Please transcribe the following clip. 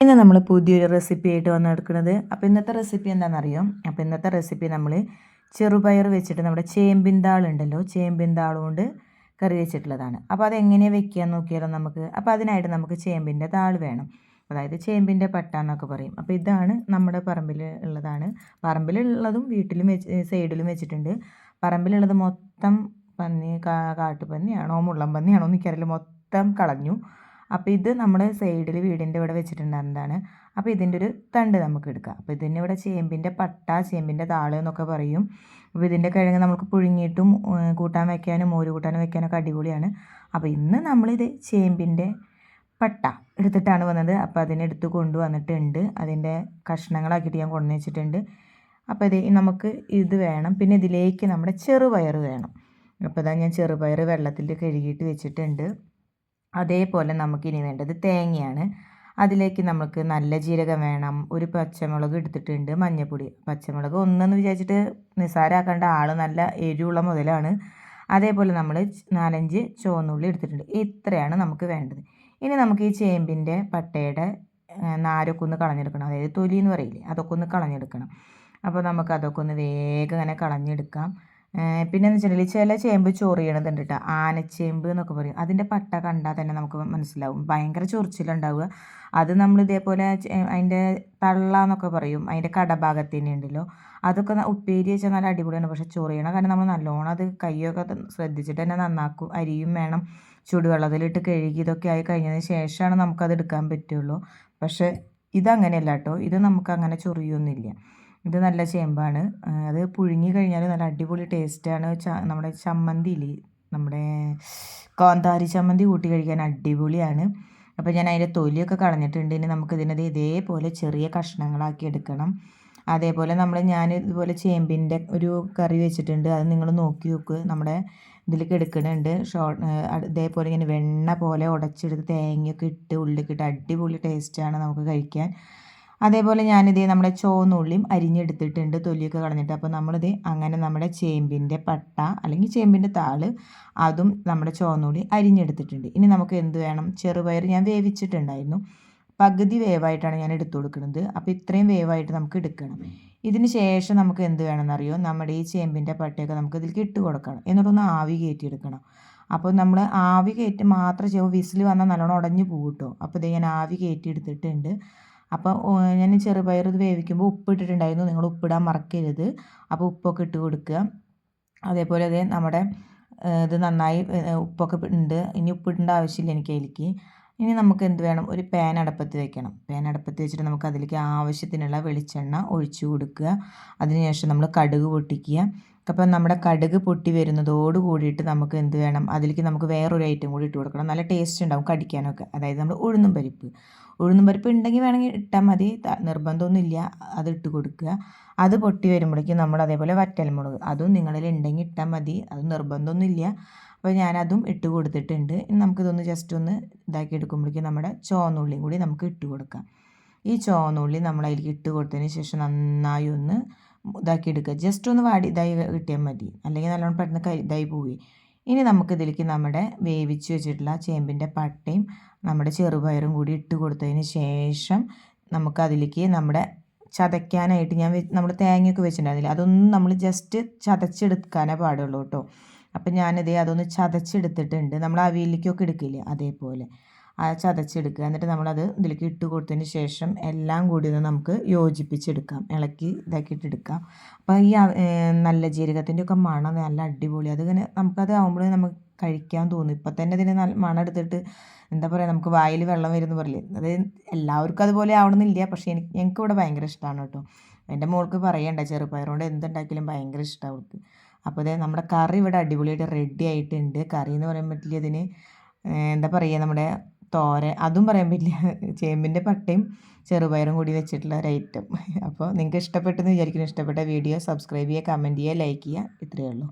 ഇന്ന് നമ്മൾ പുതിയൊരു റെസിപ്പി ആയിട്ട് വന്നെടുക്കുന്നത് അപ്പോൾ ഇന്നത്തെ റെസിപ്പി എന്താണെന്നറിയോ അപ്പോൾ ഇന്നത്തെ റെസിപ്പി നമ്മൾ ചെറുപയർ വെച്ചിട്ട് നമ്മുടെ ചേമ്പിൻ ഉണ്ടല്ലോ? ചേമ്പിൻ കൊണ്ട് കറി വെച്ചിട്ടുള്ളതാണ്. അപ്പോൾ അതെങ്ങനെയാണ് വെക്കുക നോക്കിയാലോ നമുക്ക്. അപ്പോൾ അതിനായിട്ട് നമുക്ക് ചേമ്പിന്റെ താൾ വേണം. അതായത് ചേമ്പിന്റെ പട്ട എന്നൊക്കെ പറയും. അപ്പോൾ ഇതാണ് നമ്മുടെ പറമ്പിൽ ഉള്ളതാണ്. പറമ്പിലുള്ളതും വീട്ടിലും വെച്ച് സൈഡിലും വെച്ചിട്ടുണ്ട്. പറമ്പിലുള്ളത് മൊത്തം പന്നി കാട്ടുപന്നിയാണോ മുള്ളം പന്നിയാണോ എനിക്കറിയില്ല. മൊത്തം കളഞ്ഞു. അപ്പോൾ ഇത് നമ്മൾ സൈഡിൽ വീടിന്റെ ഇവിടെ വെച്ചിട്ടുണ്ടായിരുന്നതാണ്. അപ്പോൾ ഇതിന്റെ ഒരു തണ്ട് നമുക്ക് എടുക്കാം. അപ്പോൾ ഇതിന്റെ ഇവിടെ ചേമ്പിന്റെ പട്ട ചേമ്പിന്റെ താൾ എന്നൊക്കെ പറയും. അപ്പോൾ ഇതിന്റെ കിഴങ്ങ് നമുക്ക് പുഴുങ്ങിയിട്ടും കൂട്ടാൻ വയ്ക്കാനും മോര് കൂട്ടാനും വയ്ക്കാനൊക്കെ അടിപൊളിയാണ്. അപ്പോൾ ഇന്ന് നമ്മളിത് ചേമ്പിന്റെ പട്ട എടുത്തിട്ടാണ് വന്നത്. അപ്പോൾ അതിനെടുത്ത് കൊണ്ടുവന്നിട്ടുണ്ട്. അതിന്റെ കഷ്ണങ്ങളാക്കിയിട്ട് ഞാൻ കൊണ്ടു വെച്ചിട്ടുണ്ട്. അപ്പോൾ ഇത് നമുക്ക് ഇത് വേണം. പിന്നെ ഇതിലേക്ക് നമ്മുടെ ചെറുപയർ വേണം. അപ്പോൾ ഇതാ ഞാൻ ചെറുപയർ വെള്ളത്തിൽ കഴുകിയിട്ട് വെച്ചിട്ടുണ്ട്. അതേപോലെ നമുക്കിനി വേണ്ടത് തേങ്ങയാണ്. അതിലേക്ക് നമുക്ക് നല്ല ജീരകം വേണം ഒരു പച്ചമുളക് എടുത്തിട്ടുണ്ട് മഞ്ഞൾപ്പൊടി പച്ചമുളക് ഒന്നെന്ന് വിചാരിച്ചിട്ട് നിസ്സാരാക്കേണ്ട ആൾ നല്ല എരിവുള്ള മുതലാണ്. അതേപോലെ നമ്മൾ നാലഞ്ച് ചുവന്നുള്ളി എടുത്തിട്ടുണ്ട്. ഇത്രയാണ് നമുക്ക് വേണ്ടത്. ഇനി നമുക്ക് ഈ ചേമ്പിന്റെ പട്ടയുടെ നാരൊക്കെ ഒന്ന് കളഞ്ഞെടുക്കണം. അതായത് തൊലി എന്ന് പറയില്ലേ അതൊക്കെ ഒന്ന് കളഞ്ഞെടുക്കണം. അപ്പോൾ നമുക്ക് അതൊക്കെ ഒന്ന് വേഗം അങ്ങനെ കളഞ്ഞെടുക്കാം. പിന്നെ എന്ന് വെച്ചിട്ടുണ്ടെങ്കിൽ ചില ചേമ്പ് ചൊറിയണതുണ്ട് കേട്ടോ ആനച്ചേമ്പ് എന്നൊക്കെ പറയും. അതിന്റെ പട്ട കണ്ടാൽ തന്നെ നമുക്ക് മനസ്സിലാവും. ഭയങ്കര ചൊറിച്ചിലുണ്ടാവുക. അത് നമ്മൾ ഇതേപോലെ അതിന്റെ തള്ള എന്നൊക്കെ പറയും. അതിന്റെ കടഭാഗത്തിന് ഉണ്ടല്ലോ. അതൊക്കെ ഉപ്പേരി വെച്ചാൽ നല്ല അടിപൊളിയാണ്. പക്ഷേ ചൊറിയണ കാരണം നമ്മൾ നല്ലോണം അത് കൈയൊക്കെ ശ്രദ്ധിച്ചിട്ട് തന്നെ നന്നാക്കും. അരിയും വേണം. ചൂടുവെള്ളത്തിലിട്ട് കഴുകി ഇതൊക്കെ ആയി കഴിഞ്ഞതിന് ശേഷമാണ് നമുക്കത് എടുക്കാൻ പറ്റുള്ളൂ. പക്ഷേ ഇതങ്ങനെയല്ല കേട്ടോ. ഇത് നമുക്ക് അങ്ങനെ ചൊറിയൊന്നുമില്ല. ഇത് നല്ല ചേമ്പാണ്. അത് പുഴുങ്ങി കഴിഞ്ഞാൽ നല്ല അടിപൊളി ടേസ്റ്റാണ് നമ്മുടെ ചമ്മന്തിയിൽ നമ്മുടെ കോന്താരി ചമ്മന്തി കൂട്ടി കഴിക്കാൻ അടിപൊളിയാണ്. അപ്പോൾ ഞാൻ അതിന്റെ തൊലിയൊക്കെ കളഞ്ഞിട്ടുണ്ട്. ഇനി നമുക്കിതിനത് ഇതേപോലെ ചെറിയ കഷ്ണങ്ങളാക്കി എടുക്കണം. അതേപോലെ നമ്മൾ ഞാൻ ഇതുപോലെ ചേമ്പിന്റെ ഒരു കറി വെച്ചിട്ടുണ്ട്. അത് നിങ്ങൾ നോക്കി നോക്ക്. നമ്മുടെ ഇതിലേക്ക് എടുക്കുന്നുണ്ട്. ഷോർട്ട് ഇതേപോലെ ഇങ്ങനെ വെണ്ണ പോലെ ഉടച്ചെടുത്ത് തേങ്ങയൊക്കെ ഇട്ട് ഉള്ളിക്കിട്ട് അടിപൊളി ടേസ്റ്റാണ് നമുക്ക് കഴിക്കാൻ. അതേപോലെ ഞാനിത് നമ്മുടെ ചോന്നുള്ളിയും അരിഞ്ഞെടുത്തിട്ടുണ്ട് തൊലിയൊക്കെ കളഞ്ഞിട്ട്. അപ്പോൾ നമ്മളിത് അങ്ങനെ നമ്മുടെ ചേമ്പിന്റെ പട്ട അല്ലെങ്കിൽ ചേമ്പിന്റെ താൾ അതും നമ്മുടെ ചോന്നുള്ളി അരിഞ്ഞെടുത്തിട്ടുണ്ട്. ഇനി നമുക്ക് എന്ത് വേണം? ചെറുപയർ ഞാൻ വേവിച്ചിട്ടുണ്ടായിരുന്നു. പകുതി വേവായിട്ടാണ് ഞാൻ എടുത്തു കൊടുക്കുന്നത്. അപ്പോൾ ഇത്രയും വേവായിട്ട് നമുക്ക് എടുക്കണം. ഇതിന് ശേഷം നമുക്ക് എന്ത് വേണമെന്നറിയോ? നമ്മുടെ ഈ ചേമ്പിന്റെ പട്ടയൊക്കെ നമുക്ക് ഇതിലേക്ക് ഇട്ട് കൊടുക്കണം. എന്നിട്ടൊന്ന് ആവി കയറ്റിയെടുക്കണം. അപ്പോൾ നമ്മൾ ആവി കയറ്റി മാത്രം ചെയ്യുമ്പോൾ വിസിൽ വന്നാൽ നല്ലോണം ഉടഞ്ഞു പോകും കേട്ടോ. അപ്പോൾ ഇത് ഞാൻ ആവി കയറ്റി എടുത്തിട്ടുണ്ട് അപ്പോൾ ഞാൻ ചെറുപയർ ഇത് വേവിക്കുമ്പോൾ ഉപ്പ് ഇട്ടിട്ടുണ്ടായിരുന്നു നിങ്ങൾ ഉപ്പിടാൻ മറക്കരുത്. അപ്പോൾ ഉപ്പൊക്കെ ഇട്ട് കൊടുക്കുക. അതേപോലെ അതേ നമ്മുടെ ഇത് നന്നായി ഉപ്പൊക്കെ ഉണ്ട് ഇനി ഉപ്പിടേണ്ട ആവശ്യമില്ല എനിക്ക് അതിലേക്ക്. ഇനി നമുക്ക് എന്ത് വേണം? ഒരു പാൻ അടപ്പത്ത് വെക്കണം. പാൻ അടപ്പത്ത് വെച്ചിട്ട് നമുക്ക് അതിലേക്ക് ആവശ്യത്തിനുള്ള വെളിച്ചെണ്ണ ഒഴിച്ചു കൊടുക്കുക. അതിനുശേഷം നമ്മൾ കടുക് പൊട്ടിക്കുക. അപ്പം നമ്മുടെ കടുക് പൊട്ടി വരുന്നതോട് കൂടിയിട്ട് നമുക്ക് എന്ത് വേണം? അതിലേക്ക് നമുക്ക് വേറൊരു ഐറ്റം കൂടി ഇട്ട് കൊടുക്കണം. നല്ല ടേസ്റ്റ് ഉണ്ടാവും കടിക്കാനൊക്കെ. അതായത് നമ്മൾ ഉഴുന്നും പരിപ്പ്. ഉഴുന്നും പരിപ്പ് ഉണ്ടെങ്കിൽ വേണമെങ്കിൽ ഇട്ടാൽ മതി. നിർബന്ധമൊന്നുമില്ല. അത് ഇട്ട് കൊടുക്കുക. അത് പൊട്ടി വരുമ്പോഴേക്കും നമ്മൾ അതേപോലെ വറ്റൽമുളക്. അതും നിങ്ങളിൽ ഉണ്ടെങ്കിൽ ഇട്ടാൽ മതി. അത് നിർബന്ധമൊന്നുമില്ല. അപ്പോൾ ഞാനതും ഇട്ട് കൊടുത്തിട്ടുണ്ട്. ഇനി നമുക്കിതൊന്ന് ജസ്റ്റ് ഒന്ന് ഇതാക്കി എടുക്കുമ്പോഴേക്കും നമ്മുടെ ചോന്നുള്ളിയും കൂടി നമുക്ക് ഇട്ട് കൊടുക്കാം. ഈ ചോന്നുള്ളി നമ്മൾ അതിലേക്ക് ഇട്ട് കൊടുത്തതിന് ശേഷം നന്നായി ഒന്ന് ഇതാക്കി എടുക്കുക ജസ്റ്റ് ഒന്ന് വാടി ഇതായി കിട്ടിയാൽ മതി. അല്ലെങ്കിൽ നല്ലോണം പെട്ടെന്ന് ഇതായി പോയി ഇനി നമുക്ക് ഇതിലേക്ക് നമ്മുടെ വേവിച്ച് വെച്ചിട്ടുള്ള ചേമ്പിന്റെ പട്ടയും നമ്മുടെ ചെറുപയറും കൂടി ഇട്ട് കൊടുത്തതിന് ശേഷം നമുക്ക് അതിലേക്ക് നമ്മുടെ ചതയ്ക്കാനായിട്ട് ഞാൻ നമ്മൾ തേങ്ങയൊക്കെ വെച്ചിട്ടുണ്ടായിരുന്നില്ല? അതൊന്നും നമ്മൾ ജസ്റ്റ് ചതച്ചെടുക്കാനേ പാടുള്ളൂ കേട്ടോ. അപ്പം ഞാനിത് അതൊന്ന് ചതച്ചെടുത്തിട്ടുണ്ട്. നമ്മൾ അവിയലിലേക്കൊക്കെ എടുക്കില്ലേ? അതേപോലെ. ചതച്ചെടുക്കുക എന്നിട്ട് നമ്മളത് ഇതിലേക്ക് ഇട്ട് കൊടുത്തതിന് ശേഷം എല്ലാം കൂടി ഒന്ന് നമുക്ക് യോജിപ്പിച്ചെടുക്കാം. ഇളക്കി ഇതാക്കിയിട്ട് എടുക്കാം അപ്പോൾ ഈ നല്ല ജീരകത്തിന്റെ ഒക്കെ മണം നല്ല അടിപൊളി. അതിങ്ങനെ നമുക്കത് ആകുമ്പോൾ നമുക്ക് കഴിക്കാൻ തോന്നും. ഇപ്പം തന്നെ ഇതിന് നല്ല മണം എടുത്തിട്ട് എന്താ പറയുക നമുക്ക് വായിൽ വെള്ളം വരുമെന്ന് പറയില്ലേ അത് എല്ലാവർക്കും അതുപോലെ ആവണമെന്നില്ല. പക്ഷേ എനിക്ക് ഞങ്ങൾക്ക് ഇവിടെ ഭയങ്കര ഇഷ്ടമാണ് കേട്ടോ. എന്റെ മോൾക്ക് പറയണ്ട ചെറുപ്പയറുകൊണ്ട് എന്തുണ്ടാക്കിയാലും ഭയങ്കര ഇഷ്ടമാണ് അവൾക്ക്. അപ്പോൾ അതെ നമ്മുടെ കറി ഇവിടെ അടിപൊളിയായിട്ട് റെഡി ആയിട്ടുണ്ട്. കറി എന്ന് പറയാൻ പറ്റില്ല ഇതിന്. എന്താ പറയുക നമ്മുടെ തോര അതും പറയാൻ പറ്റില്ല. ചേമ്പിന്റെ പട്ടയും ചെറുപയറും കൂടി വെച്ചിട്ടുള്ള ഒരു ഐറ്റം അപ്പോൾ നിങ്ങൾക്ക് ഇഷ്ടപ്പെട്ടെന്ന് വിചാരിക്കുന്നു. ഇഷ്ടപ്പെട്ട വീഡിയോ സബ്സ്ക്രൈബ് ചെയ്യുക കമന്റ് ചെയ്യുക ലൈക്ക് ചെയ്യുക. ഇത്രയേ ഉള്ളൂ.